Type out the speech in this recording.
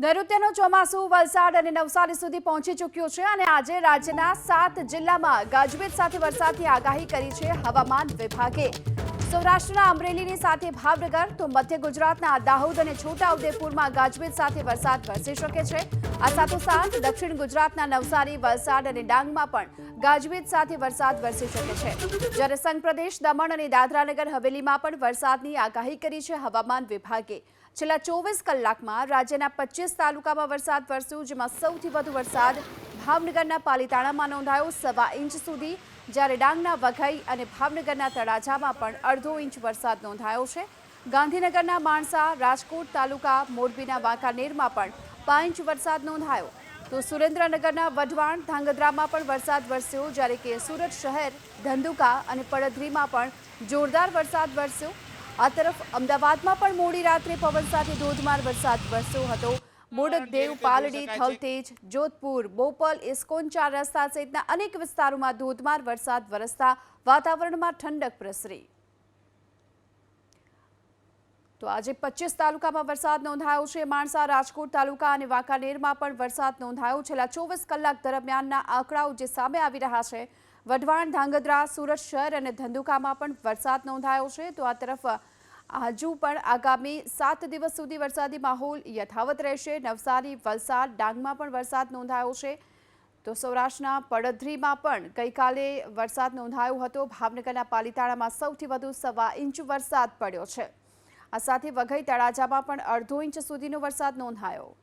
નૈઋત્યનું ચોમાસું, વલસાડ અને નવસારી સુધી પહોંચી ચૂક્યું છે અને આજે રાજ્યના સાત જિલ્લામાં ગાજવીજ સાથે વરસાદની આગાહી કરી છે હવામાન વિભાગે. સૌરાષ્ટ્રના અમરેલીની સાથે ભાવનગર, તો મધ્ય ગુજરાતના દાહોદ અને છોટાઉદેપુરમાં ગાજવીજ સાથે વરસાદ વરસી શકે છે. આ સાથોસાથ દક્ષિણ ગુજરાતના નવસારી, વલસાડ અને ડાંગમાં પણ ગાજવીજ સાથે વરસાદ વરસી શકે છે. જ્યારે સંઘ પ્રદેશ, દમણ અને દાદરાનગર હવેલીમાં પણ વરસાદની આગાહી કરી છે હવામાન વિભાગે. છેલ્લા ચોવીસ કલાકમાં રાજ્યના પચીસ તાલુકામાં વરસાદ વરસ્યો, જેમાં સૌથી વધુ વરસાદ ભાવનગરના પાલીતાણામાં નોંધાયો સવા ઇંચ સુધી. જ્યારે ડાંગના વઘઈ અને ભાવનગરના તળાજામાં પણ અડધો ઇંચ વરસાદ નોંધાયો છે. ગાંધીનગરના માણસા, રાજકોટ તાલુકા, મોરબીના વાંકાનેરમાં પણ પાંચ ઇંચ વરસાદ નોંધાયો. તો સુરેન્દ્રનગરના વઢવાણ, ધાંગધ્રામાં પણ વરસાદ વરસ્યો, જ્યારે કે સુરત શહેર, ધંધુકા અને પડધરીમાં પણ જોરદાર વરસાદ વરસ્યો. આ તરફ અમદાવાદમાં પણ મોડી રાત્રે પવન સાથે ધોધમાર વરસાદ વરસ્યો હતો. બોડકદેવ પાલડી થલતેજ જોધપુર બોપલ ઇસ્કોન ચાર રસ્તા સહિતના અનેક વિસ્તારોમાં ધોધમાર વરસાદ વરસતા વાતાવરણમાં ઠંડક પ્રસરી. તો આજે પચીસ તાલુકામાં વરસાદ નોંધાયો છે. માણસા રાજકોટ તાલુકા અને વાંકાનેરમાં પણ વરસાદ નોંધાયો. છેલ્લા ચોવીસ કલાક દરમિયાનના આંકડાઓ જે સામે આવી રહ્યા છે વઢવાણ ધાંગધ્રા સુરત શહેર અને ધંધુકામાં પણ વરસાદ નોંધાયો છે. તો આ તરફ હજુ પણ આગામી સાત દિવસ સુધી વરસાદી માહોલ યથાવત રહેશે. નવસારી, વલસાડ, ડાંગમાં પણ વરસાદ નોંધાયો છે. તો સૌરાષ્ટ્રના પડધરીમાં પણ ગઈકાલે વરસાદ નોંધાયો હતો. ભાવનગરના પાલીતાણામાં સૌથી વધુ સવા ઇંચ વરસાદ પડ્યો છે. આ સાથે વઘઈ તળાજામાં પણ અડધો ઇંચ સુધીનો વરસાદ નોંધાયો.